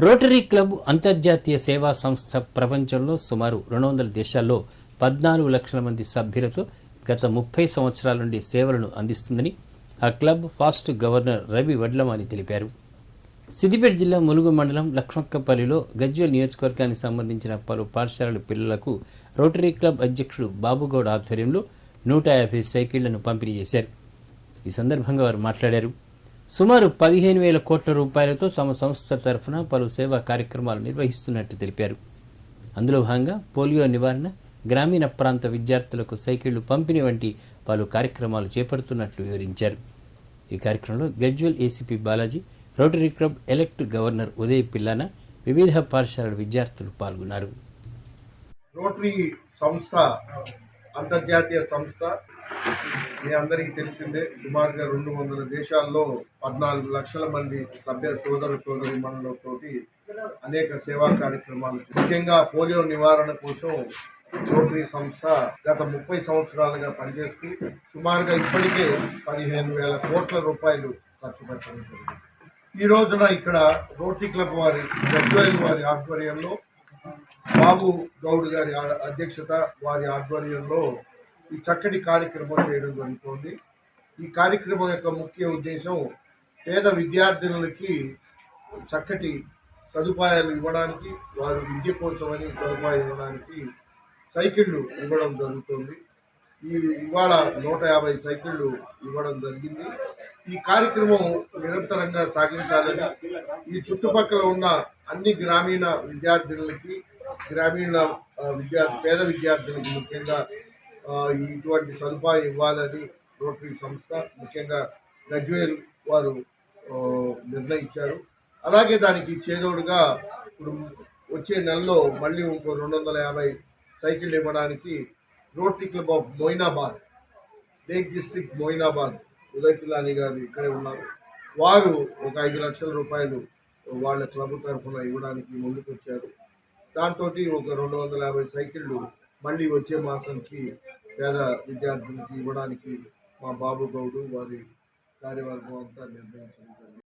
Rotary club అంతర్జాతీయ సేవా సంస్థ ప్రపంచంలో సుమారు రెండు వందల దేశాల్లో పద్నాలుగు లక్షల మంది సభ్యులతో గత ముప్పై సంవత్సరాల నుండి సేవలను అందిస్తుందని ఆ club past governor Ravi Vadlamani తెలిపారు. సిద్దిపేట జిల్లా ములుగు మండలం లక్ష్మక్కపల్లిలో గజ్వేల్ నియోజకవర్గానికి సంబంధించిన పలు పాఠశాలల పిల్లలకు రోటరీ క్లబ్ అధ్యక్షుడు బాబుగౌడ్ ఆధ్వర్యంలో నూట యాభై సైకిళ్ళను పంపిణీ చేశారు. ఈ సందర్భంగా వారు మాట్లాడారు. సుమారు పదిహేను వేల కోట్ల రూపాయలతో తమ సంస్థ తరఫున పలు సేవా కార్యక్రమాలు నిర్వహిస్తున్నట్టు తెలిపారు. అందులో భాగంగా పోలియో నివారణ గ్రామీణ ప్రాంత విద్యార్థులకు సైకిళ్ళు పంపిణీ వంటి పలు కార్యక్రమాలు చేపడుతున్నట్లు వివరించారు. ఈ కార్యక్రమంలో Gajwel ACP Balaji rotary club elect governor Uday Pillana వివిధ పాఠశాలల విద్యార్థులు పాల్గొన్నారు. రోటరీ సంస్థ అంతర్జాతీయ సంస్థ మీ అందరికీ తెలిసిందే సుమారుగా రెండు వందల దేశాల్లో పద్నాలుగు లక్షల మంది సభ్య సోదరు సోదరి మనలతోటి అనేక సేవా కార్యక్రమాలు ముఖ్యంగా పోలియో నివారణ కోసం రోటరీ సంస్థ గత ముప్పై సంవత్సరాలుగా పనిచేస్తూ సుమారుగా ఇప్పటికే పదిహేను వేల కోట్ల రూపాయలు ఖర్చు పెట్టడం జరిగింది. ఈ రోజున ఇక్కడ రోటరీ క్లబ్ వారి గజ్వేల్ వారి ఆధ్వర్యంలో బాబు గౌడ్ గారి అధ్యక్షత వారి ఆధ్వర్యంలో ఈ చక్కటి కార్యక్రమం చేయడం జరుగుతోంది. ఈ కార్యక్రమం యొక్క ముఖ్య ఉద్దేశం పేద విద్యార్థినులకి చక్కటి సదుపాయాలు ఇవ్వడానికి వారు విద్య కోసమని సదుపాయాలు ఇవ్వడానికి సైకిళ్ళు ఇవ్వడం జరుగుతుంది. ఈ ఇవాళ నూట యాభై సైకిళ్ళు ఇవ్వడం జరిగింది. ఈ కార్యక్రమం నిరంతరంగా సాగించాలని ఈ చుట్టుపక్కల ఉన్న అన్ని గ్రామీణ విద్యార్థినులకి గ్రామీణ విద్యార్థి పేద విద్యార్థులకి ముఖ్యంగా ఇటువంటి సదుపాయం ఇవ్వాలని రోటరీ సంస్థ ముఖ్యంగా గజ్వేల్ వారు నిర్ణయించారు. అలాగే దానికి చేదోడుగా ఇప్పుడు వచ్చే నెలలో మళ్ళీ ఇంకో రెండు వందల యాభై సైకిల్ ఇవ్వడానికి rotary club of Moinabad lake district Moinabad Uday Pillani గారు ఇక్కడే ఉన్నారు. వారు ఒక ఐదు లక్షల రూపాయలు వాళ్ళ క్లబ్ తరఫున ఇవ్వడానికి ముందుకు వచ్చారు దాంతో ఒక రెండు వందల యాభై సైకిళ్ళు మళ్ళీ వచ్చే మాసంకి పేద విద్యార్థులకు ఇవ్వడానికి మా బాబు గౌడు వారి కార్యవర్గం అంతా నిర్ణయించడం జరిగింది.